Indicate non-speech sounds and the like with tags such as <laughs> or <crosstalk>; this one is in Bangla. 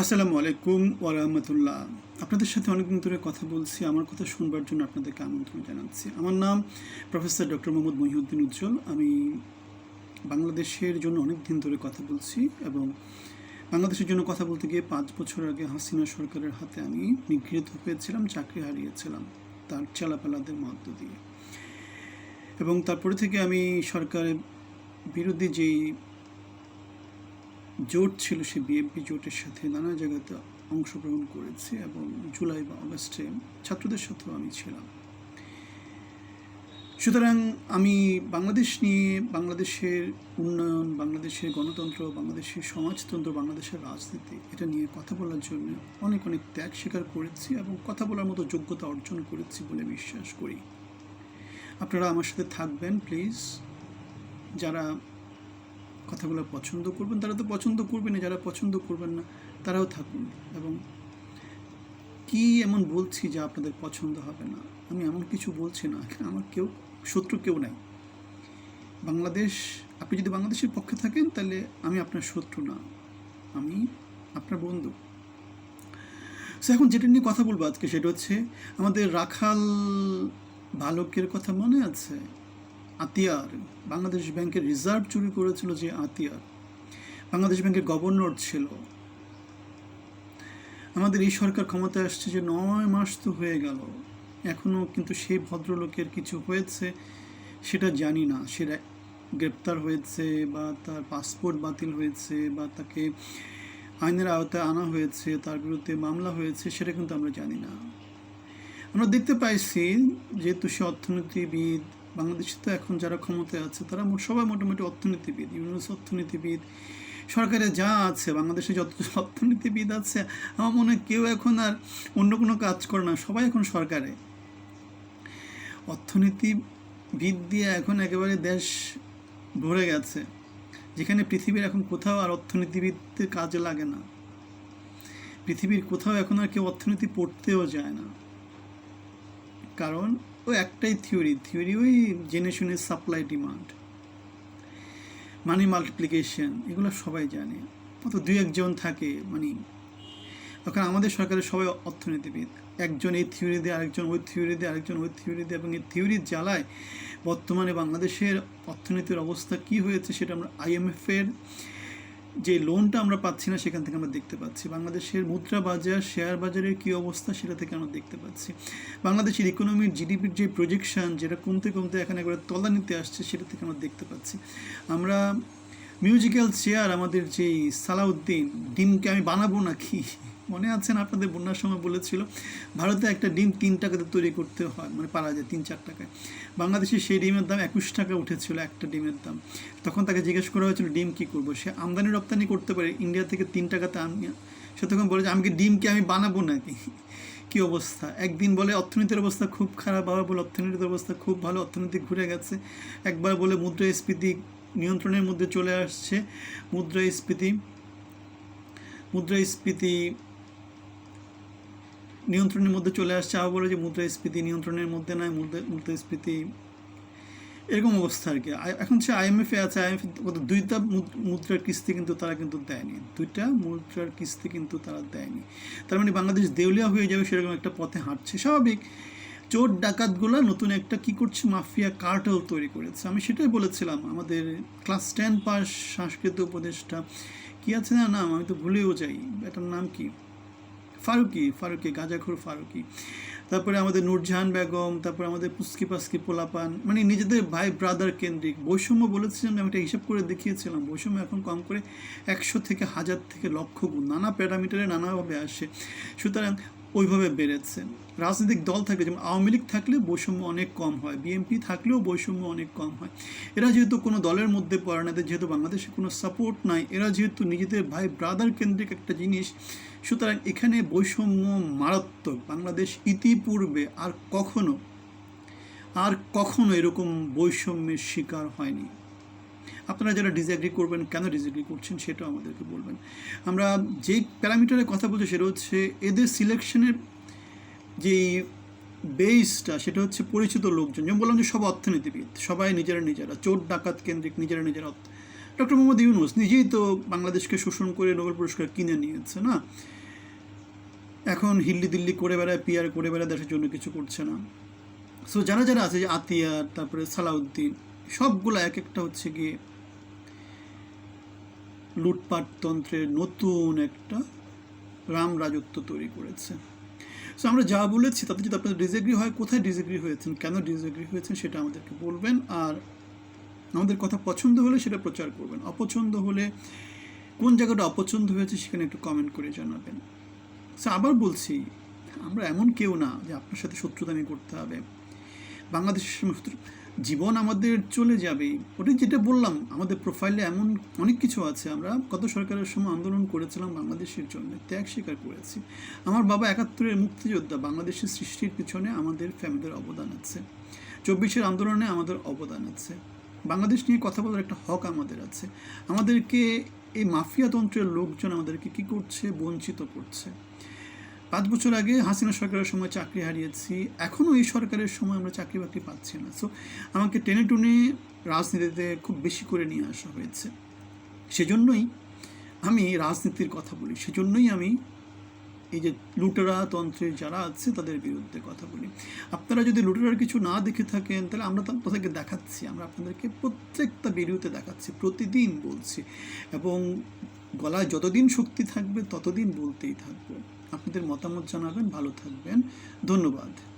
আসসালামু আলাইকুম ওরহমতুল্লাহ আপনাদের সাথে অনেকদিন ধরে কথা বলছি, আমার কথা শুনবার জন্য আপনাদেরকে আমন্ত্রণ জানাচ্ছি। আমার নাম প্রফেসর ডক্টর মোহাম্মদ মহিউদ্দিন উজ্জ্বল। আমি বাংলাদেশের জন্য অনেক দিন ধরে কথা বলছি এবং বাংলাদেশের জন্য কথা বলতে গিয়ে পাঁচ বছর আগে হাসিনা সরকারের হাতে আমি নিগৃহীত হয়েছিলাম, চাকরি হারিয়েছিলাম তার চালাপালাদের মধ্য দিয়ে। এবং তারপরে থেকে আমি সরকারের বিরোধী যেই জোট ছিল সে বিএনপি জোটের সাথে নানা জায়গাতে অংশগ্রহণ করেছি এবং জুলাই বা অগস্টে ছাত্রদের সাথেও আমি ছিলাম। সুতরাং আমি বাংলাদেশ নিয়ে, বাংলাদেশের উন্নয়ন, বাংলাদেশের গণতন্ত্র, বাংলাদেশের সমাজতন্ত্র, বাংলাদেশের রাজনীতি, এটা নিয়ে কথা বলার জন্য অনেক অনেক ত্যাগ স্বীকার করেছি এবং কথা বলার মতো যোগ্যতা অর্জন করেছি বলে বিশ্বাস করি। আপনারা আমার সাথে থাকবেন, প্লিজ। যারা কথাগুলো পছন্দ করবেন, তারা তো পছন্দ করবেন যারা পছন্দ করবেন না, তারাও থাকুন। এবং কি এমন বলছি যা আপনাদের পছন্দ হবে না? আমি এমন কিছু বলছি না আমার কেউ, শত্রু কেউ নাই। বাংলাদেশ, আপনি যদি বাংলাদেশের পক্ষে থাকেন, তাহলে আমি আপনার শত্রু না, আমি আপনার বন্ধু। সো এখন যেটা নিয়ে কথা বলব আজকে, সেটা হচ্ছে, আমাদের রাখাল বালকের কথা মনে আছে? আতিয়ার, বাংলাদেশ ব্যাংকের রিজার্ভ চুরি করেছিল যে আতিয়ার। বাংলাদেশ ব্যাংকের গভর্নর ছিল। আমাদের এই সরকার ক্ষমতায় আসছে যে নয় মাস তো হয়ে গেল। এখনও কিন্তু সেই ভদ্রলোকের কিছু হয়েছে, সেটা জানি না। সেটা গ্রেপ্তার হয়েছে বা তার পাসপোর্ট বাতিল হয়েছে বা তাকে আইনের আওতায় আনা হয়েছে, তার বিরুদ্ধে মামলা হয়েছে, সেটা কিন্তু আমরা জানি না। আমরা দেখতে পাইছি যেহেতু সে অর্থনীতিবিদ বাংলাদেশে তো এখন যারা ক্ষমতায় আছে, তারা সবাই মোটামুটি অর্থনীতিবিদ ইউনিভার্স অর্থনীতিবিদ। সরকারে যা আছে, বাংলাদেশে যত <laughs> অর্থনীতিবিদ আছে, আমার মনে হয় কেউ এখন আর অন্য কোনো কাজ করে না, সবাই এখন সরকারে। অর্থনীতিবিদ দিয়ে এখন একেবারে দেশ ভরে গেছে, যেখানে পৃথিবীর এখন কোথাও আর অর্থনীতিবিদদের কাজে লাগে না। পৃথিবীর কোথাও এখন আর কেউ অর্থনীতি পড়তেও যায় না। কারণ ও একটাই থিওরি থিওরি ওই জেনে শুনে সাপ্লাই ডিমান্ড। মানি মাল্টিপ্লিকেশন, এগুলো সবাই জানে। অত দুই একজন থাকে মানে। এখন আমাদের সরকারের সবাই অর্থনীতিবিদ। একজন এই থিওরি দিয়ে, আরেকজন ওই থিওরি দিয়ে, আরেকজন ওই থিওরি দিয়ে, এবং এই থিওরির জ্বালায় বর্তমানে বাংলাদেশের অর্থনীতির অবস্থা কি হয়েছে সেটা আমরা আইএমএফের যে লোনটা আমরা পাচ্ছি না সেখান থেকে আমরা দেখতে পাচ্ছি। বাংলাদেশের মুদ্রা বাজার শেয়ার বাজারের কী অবস্থা সেটা থেকে আমরা দেখতে পাচ্ছি। বাংলাদেশের ইকোনমির জিডিপির যে প্রজেকশন যেটা কমতে কমতে এখানে একবার তলা নিতে আসছে সেটা থেকে আমরা দেখতে পাচ্ছি। আমরা মিউজিক্যাল চেয়ার আমাদের যেই সালাউদ্দিন ডিমকে আমি বানাবো নাকি? মনে আছেন আপনাদের বন্যার সময় বলেছিল, ভারতে একটা ডিম তিন টাকাতে তৈরি করতে হয় মানে পারা যায় তিন চার টাকায়। বাংলাদেশে সেই ডিমের দাম একুশ টাকা উঠেছিল একটা ডিমের দাম। তখন তাকে জিজ্ঞেস করা হয়েছিল, ডিম কী করব? সে আমদানি রপ্তানি করতে পারে, ইন্ডিয়া থেকে তিন টাকাতে আনি সে তখন বলে যে, আমি কি ডিমকে আমি বানাবো নাকি? <laughs> কি অবস্থা? একদিন বলে, অর্থনীতির অবস্থা খুব খারাপ। আবার বলে, অর্থনীতির অবস্থা খুব ভালো, অর্থনীতি ঘুরে গেছে। একবার বলে মুদ্রাস্ফীতি নিয়ন্ত্রণের মধ্যে চলে আসছে। মুদ্রাস্ফীতি মুদ্রাস্ফীতি নিয়ন্ত্রণের মধ্যে চলে আসছে আবার বলে যে মুদ্রাস্ফীতি নিয়ন্ত্রণের মধ্যে নয়, মুদ্রা, মুদ্রাস্ফীতি এরকম অবস্থা আর কি। এখন সে আইএমএফে আছে আইএমএফ দুইটা মুদ্রার কিস্তি কিন্তু তারা কিন্তু দেয়নি। দুইটা মুদ্রার কিস্তি কিন্তু তারা দেয়নি। তার মানে বাংলাদেশ দেউলিয়া হয়ে যাবে সেরকম একটা পথে হাঁটছে। স্বাভাবিক। চোর ডাকাতগুলো নতুন একটা কি করছে, মাফিয়া কার্টেল তৈরি করেছে। আমি সেটাই বলেছিলাম আমাদের ক্লাস টেন পাস সংস্কৃত উপদেষ্টা। কি আছে না নাম? আমি তো ভুলেও যাই। এটার নাম কি? ফারুকি ফারুকি, গাজাখুর ফারুকি। তারপরে আমাদের নূরজাহান বেগম, তারপরে আমাদের পুস্কি পাস্কি পোলাপান মানে নিজেদের ভাই ব্রাদার কেন্দ্রিক। বৈষম্য বলেছিলাম আমি একটা হিসাব করে দেখিয়েছিলাম। বৈষম্য এখন কম করে একশো থেকে হাজার থেকে লক্ষ গুণ, নানা প্যারামিটারে নানাভাবে আসে। সুতরাং ওইভাবে বেড়েছে। রাজনৈতিক দল থাকলে যেমন আওয়ামী লীগ থাকলে বৈষম্য অনেক কম হয়, বিএনপি থাকলেও বৈষম্য অনেক কম হয়। এরা যেহেতু কোনো দলের মধ্যে পড়ে না, এদের যেহেতু বাংলাদেশে কোনো সাপোর্ট নাই, এরা যেহেতু নিজেদের ভাই ব্রাদার কেন্দ্রিক একটা জিনিস, সুতরাং এখানে বৈষম্য মারাত্মক। বাংলাদেশ ইতিপূর্বে আর কখনো আর কখনো এরকম বৈষম্যের শিকার হয়নি। আপনারা যারা ডিসএগ্রি করবেন, কেন ডিসএগ্রি করছেন সেটাও আমাদেরকে বলবেন। আমরা যেই প্যারামিটারের কথা বলছি সেটা হচ্ছে এদের সিলেকশনের যেই বেসটা সেটা হচ্ছে পরিচিত লোকজন। যেমন বললাম যে সব অর্থনীতিবিদ, সবাই নিজেরা নিজেরা, চোর, ডাকাত কেন্দ্রিক নিজেরা নিজেরা ডক্টর মোহাম্মদ ইউনুস নিজেই তো বাংলাদেশকে শোষণ করে নোবেল পুরস্কার কিনে নিয়েছে, না? এখন হিল্লি দিল্লি করে বেড়ায় পিয়ার করে বেড়ায়, দেশের জন্য কিছু করছে না। সো যারা যারা আছে, যে আতিয়ার, তারপরে সালাউদ্দিন সবগুলো এক একটা হচ্ছে গিয়ে লুটপাট তন্ত্রের নতুন একটা রাম রাজত্ব তৈরি করেছে। সো আমরা যা বলেছি তাতে যদি আপনাদের ডিসএগ্রি হয়, কোথায় ডিসএগ্রি হয়েছেন, কেন ডিসএগ্রি হয়েছেন সেটা আমাদেরকে বলবেন। আর আমাদের কথা পছন্দ হলে সেটা প্রচার করবেন, অপছন্দ হলে কোন জায়গাটা অপছন্দ হয়েছে সেখানে একটু কমেন্ট করে জানাবেন। সো আবার বলছি, আমরা এমন কেউ না যে আপনার সাথে শত্রুতামি করতে হবে। বাংলাদেশের জীবন আমাদের চলে যাবে। ওটাই যেটা বললাম, আমাদের প্রোফাইলে এমন অনেক কিছু আছে। আমরা কত সরকারের সময় আন্দোলন করেছিলাম বাংলাদেশের জন্য, ত্যাগ স্বীকার করেছি। আমার বাবা একাত্তরের মুক্তিযোদ্ধা, বাংলাদেশের সৃষ্টির পিছনে আমাদের ফ্যামিলির অবদান আছে। চব্বিশের আন্দোলনে আমাদের অবদান আছে। বাংলাদেশ নিয়ে কথা বলার একটা হক আমাদের আছে। আমাদেরকে এই মাফিয়াতন্ত্রের লোকজন আমাদেরকে কি করছে? বঞ্চিত করছে। পাঁচ বছর আগে হাসিনা সরকারের সময় চাকরি হারিয়েছি এখনও এই সরকারের সময় আমরা চাকরি বাকরি পাচ্ছি না। সো আমাকে টেনে টুনে রাজনীতিতে খুব বেশি করে নিয়ে আসা হয়েছে। সেজন্যই আমি রাজনীতির কথা বলি, সেজন্যই আমি এই যে লুটেরা তন্ত্রে যারা আছে তাদের বিরুদ্ধে কথা বলি। আপনারা যদি লুটেরার কিছু না দেখে থাকেন, তাহলে আমরা তাদেরকে দেখাচ্ছি, আমরা আপনাদেরকে প্রত্যেকটা ভিডিওতে দেখাচ্ছি, প্রতিদিন বলছি। এবং গলায় যতদিন শক্তি থাকবে, ততদিন বলতেই থাকব। আপনাদের মতামত জানাবেন ভালো থাকবেন। ধন্যবাদ।